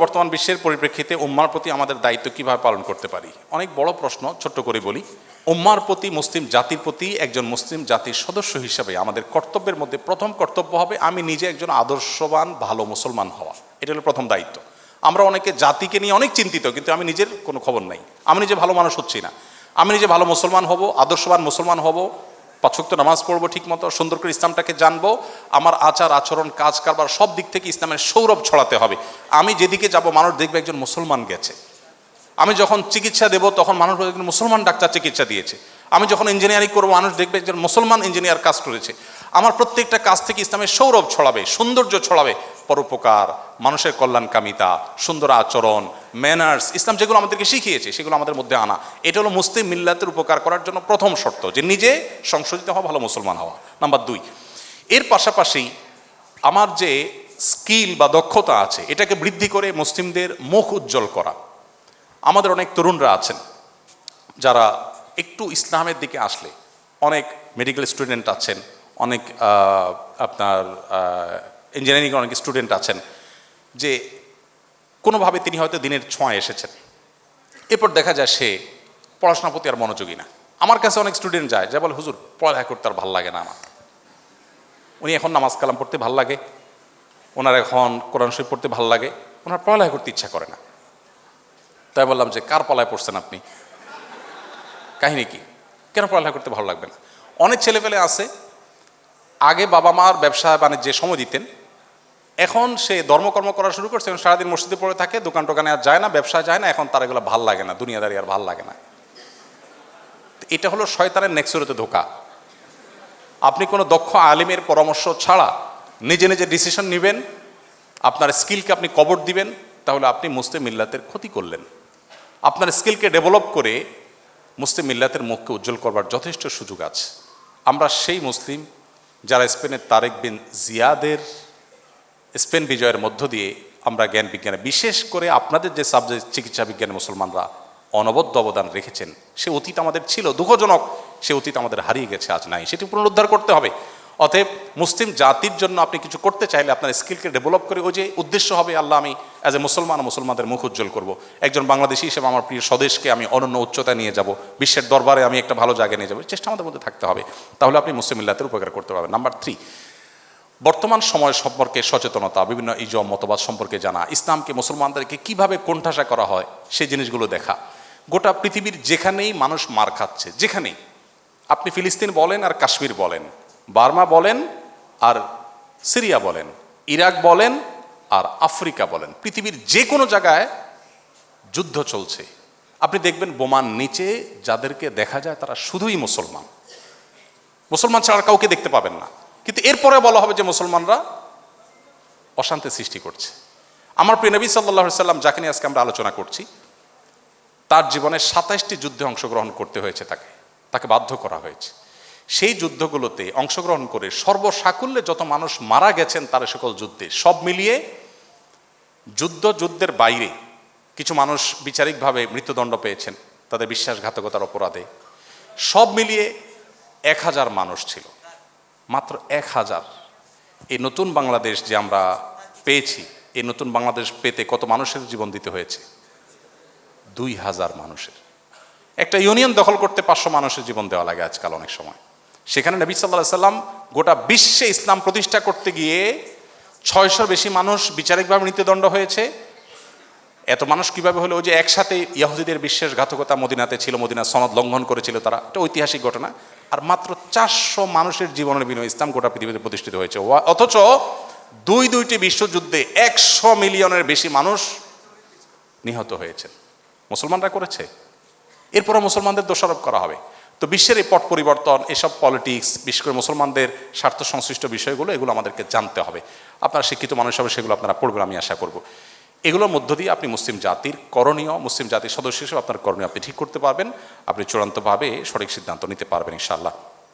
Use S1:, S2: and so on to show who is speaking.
S1: বর্তমান বিশ্বের পরিপ্রেক্ষিতে উম্মার প্রতি আমাদের দায়িত্ব কীভাবে পালন করতে পারি? অনেক বড় প্রশ্ন, ছোট্ট করে বলি। উম্মার প্রতি মুসলিম জাতির প্রতি একজন মুসলিম জাতির সদস্য হিসাবে আমাদের কর্তব্যের মধ্যে প্রথম কর্তব্য হবে আমি নিজে একজন আদর্শবান, ভালো মুসলমান হওয়া। এটা হলো প্রথম দায়িত্ব। আমরা অনেকে জাতিকে নিয়ে অনেক চিন্তিত, কিন্তু আমি নিজের কোনো খবর নাই। আমি নিজে ভালো মানুষ হচ্ছি না। আমি নিজে ভালো মুসলমান হব, আদর্শবান মুসলমান হব পাঁচক্ত নামাজ পড়ব ঠিক মতো সুন্দর করে ইসলামটাকে জানব, আমার আচার, আচরণ, কাজ কারবার সব দিক থেকে ইসলামের সৌরভ ছড়াতে হবে। আমি যেদিকে যাব, মানুষ দেখবে একজন মুসলমান গেছে। আমি যখন চিকিৎসা দেব, তখন মানুষ একজন মুসলমান ডাক্তার চিকিৎসা দিয়েছে। আমি যখন ইঞ্জিনিয়ারিং করব, মানুষ দেখবে একজন মুসলমান ইঞ্জিনিয়ার কাজ করেছে। আমার প্রত্যেকটা কাজ থেকে ইসলামের সৌরভ ছড়াবে, সৌন্দর্য ছড়াবে। পরোপকার, মানুষের কল্যাণকামিতা, সুন্দর আচরণ ম্যানার্স ইসলাম যেগুলো আমাদেরকে শিখিয়েছে, সেগুলো আমাদের মধ্যে আনা। এটা হলো মুসলিম মিল্লাতের উপকার করার জন্য প্রথম শর্ত, যে নিজে সংশোধিত হওয়া, ভালো মুসলমান হওয়া। নাম্বার দুই, এর পাশাপাশি আমার যে স্কিল বা দক্ষতা আছে, এটাকে বৃদ্ধি করে মুসলিমদের মুখ উজ্জ্বল করা। আমাদের অনেক তরুণরা আছেন, যারা একটু ইসলামের দিকে আসলে, অনেক মেডিকেল স্টুডেন্ট আছেন, অনেক আপনার ইঞ্জিনিয়ারিং অনেক স্টুডেন্ট আছেন, যে কোনোভাবে তিনি হয়তো দিনের ছোঁয়ায় এসেছেন। এরপর দেখা যায় সে পড়াশোনার প্রতি আর মনোযোগী না। আমার কাছে অনেক স্টুডেন্ট যায়, যা বলে, হুজুর, পড়ালেখা করতে আর ভালো লাগে না আমার। উনি এখন নামাজ কালাম পড়তে ভালো লাগে, ওনার এখন কোরআন শরীফ পড়তে ভালো লাগে, ওনার পড়ালেখা করতে ইচ্ছা করে না। তাই বললাম যে, কার পালায় পড়ছেন আপনি? কাহিনী কি? কেন পড়ালেখা করতে ভালো লাগবে না? অনেক ছেলেপেলে আছে, আগে বাবা মার ব্যবসা বাণিজ্যে সময় দিতেন এখন সে ধর্মকর্ম করা শুরু করছে এবং সারাদিন মসজিদে পড়ে থাকে দোকান টোকানে আর যায় না, ব্যবসা যায় না, এখন তার এগুলো ভালো লাগে না, দুনিয়াদারি আর ভালো লাগে না। এটা হলো শয়তানের নেক্সুরতে ধোকা। আপনি কোনো দক্ষ আলিমের পরামর্শ ছাড়া নিজে নিজে ডিসিশন নেবেন, আপনার স্কিলকে আপনি কবর দিবেন, তাহলে আপনি মুসলিম মিল্লাতের ক্ষতি করলেন। আপনার স্কিলকে ডেভেলপ করে মুসলিম মিল্লাতের মুখকে উজ্জ্বল করবার যথেষ্ট সুযোগ আছে। আমরা সেই মুসলিম যারা স্পেনের তারেক বিন জিয়াদের স্পেন বিজয়ের মধ্য দিয়ে আমরা জ্ঞান বিজ্ঞানে, বিশেষ করে আপনাদের যে সাবজেক্ট চিকিৎসা বিজ্ঞানে মুসলমানরা অনবদ্য অবদান রেখেছেন, সে অতীত আমাদের ছিল দুঃখজনক, সে অতীত আমাদের হারিয়ে গেছে, আজ নাই, সেটি পুনরুদ্ধার করতে হবে। অতএব মুসলিম জাতির জন্য আপনি কিছু করতে চাইলে আপনার স্কিলকে ডেভেলপ করে ওই যে উদ্দেশ্য হবে, আল্লাহ আমি অ্যাজ এ মুসলমান, মুসলমানদের মুখ উজ্জ্বল করব। একজন বাংলাদেশি হিসেবে আমার প্রিয় স্বদেশকে আমি অনন্য উচ্চতা নিয়ে যাব, বিশ্বের দরবারে আমি একটা ভালো জায়গায় নিয়ে যাব, চেষ্টা আমাদের মধ্যে থাকতে হবে। তাহলে আপনি মুসলিম মিল্লাতের উপকার করতে পারবেন। নাম্বার থ্রি বর্তমান সময় সম্পর্কে সচেতনতা, বিভিন্ন ইজম, মতবাদ সম্পর্কে জানা, ইসলামকে মুসলমানদেরকে কীভাবে কোণঠাসা করা হয়, সেই জিনিসগুলো দেখা। গোটা পৃথিবীর যেখানেই মানুষ মার খাচ্ছে, যেখানেই। আপনি ফিলিস্তিন বলেন আর কাশ্মীর বলেন, বার্মা বলেন আর সিরিয়া বলেন, ইরাক বলেন আর আফ্রিকা বলেন। পৃথিবীর যে কোনো জায়গায় যুদ্ধ চলছে। আপনি দেখবেন বোমার নিচে যাদেরকে দেখা যায় তারা শুধুই মুসলমান। মুসলমান ছাড়া কাউকে দেখতে পাবেন না। কিন্তু এরপরে বলা হবে যে মুসলমানরা অশান্তি সৃষ্টি করছে। আমার প্রিয় নবী সাল্লাহ সাল্লাম যাকে নিয়ে আজকে আমরা আলোচনা করছি, তার জীবনে সাতাইশটি যুদ্ধে অংশগ্রহণ করতে হয়েছে তাকে তাকে বাধ্য করা হয়েছে। সেই যুদ্ধগুলোতে অংশগ্রহণ করে সর্বসাকুল্যে যত মানুষ মারা গেছেন, তার সকল যুদ্ধে সব মিলিয়ে যুদ্ধ, যুদ্ধের বাইরে কিছু মানুষ বিচারিকভাবে মৃত্যুদণ্ড পেয়েছেন, তাদের বিশ্বাসঘাতকতার অপরাধে। সব মিলিয়ে এক হাজার মানুষ ছিল। মাত্র এক হাজার। এই নতুন বাংলাদেশ যে আমরা পেয়েছি, এই নতুন বাংলাদেশ পেতে কত মানুষের জীবন দিতে হয়েছে? দুই হাজার মানুষের। একটা ইউনিয়ন দখল করতে পাঁচশো মানুষের জীবন দেওয়া লাগে আজকাল অনেক সময়। সেখানে নবী সাল্লাহ সাল্লাম গোটা বিশ্বে ইসলাম প্রতিষ্ঠা করতে গিয়ে ছয়শোর বেশি মানুষ বিচারিকভাবে মৃত্যুদণ্ড হয়েছে। এত মানুষ কীভাবে হলো যে একসাথে ইয়াহুদিদের বিশ্বাসঘাতকতা মদিনাতে ছিল মদিনা সনদ লঙ্ঘন করেছিল তারা? এটা ঐতিহাসিক ঘটনা। আর মাত্র চারশো মানুষের জীবনের বিনিময়ে ইসলাম গোটা পৃথিবীতে প্রতিষ্ঠিত হয়েছে। অথচ দুই দুইটি বিশ্বযুদ্ধে একশো মিলিয়নের বেশি মানুষ নিহত হয়েছে। মুসলমানরা করেছে। এরপরে মুসলমানদের দোষারোপ করা হবে। তো বিশ্বের এই পট পরিবর্তন, এসব পলিটিক্স, বিশেষ করে মুসলমানদের স্বার্থ সংশ্লিষ্ট বিষয়গুলো, এগুলো আমাদেরকে জানতে হবে। আপনারা শিক্ষিত মানুষ হবে সেগুলো আপনারা পড়বেন, আমি আশা করব। এগুলোর মধ্য দিয়ে আপনি মুসলিম জাতির করণীয়, মুসলিম জাতির সদস্য হিসেবে আপনার করণীয় আপনি ঠিক করতে পারবেন। আপনি চূড়ান্তভাবে সঠিক সিদ্ধান্ত নিতে পারবেন ইনশাআল্লাহ।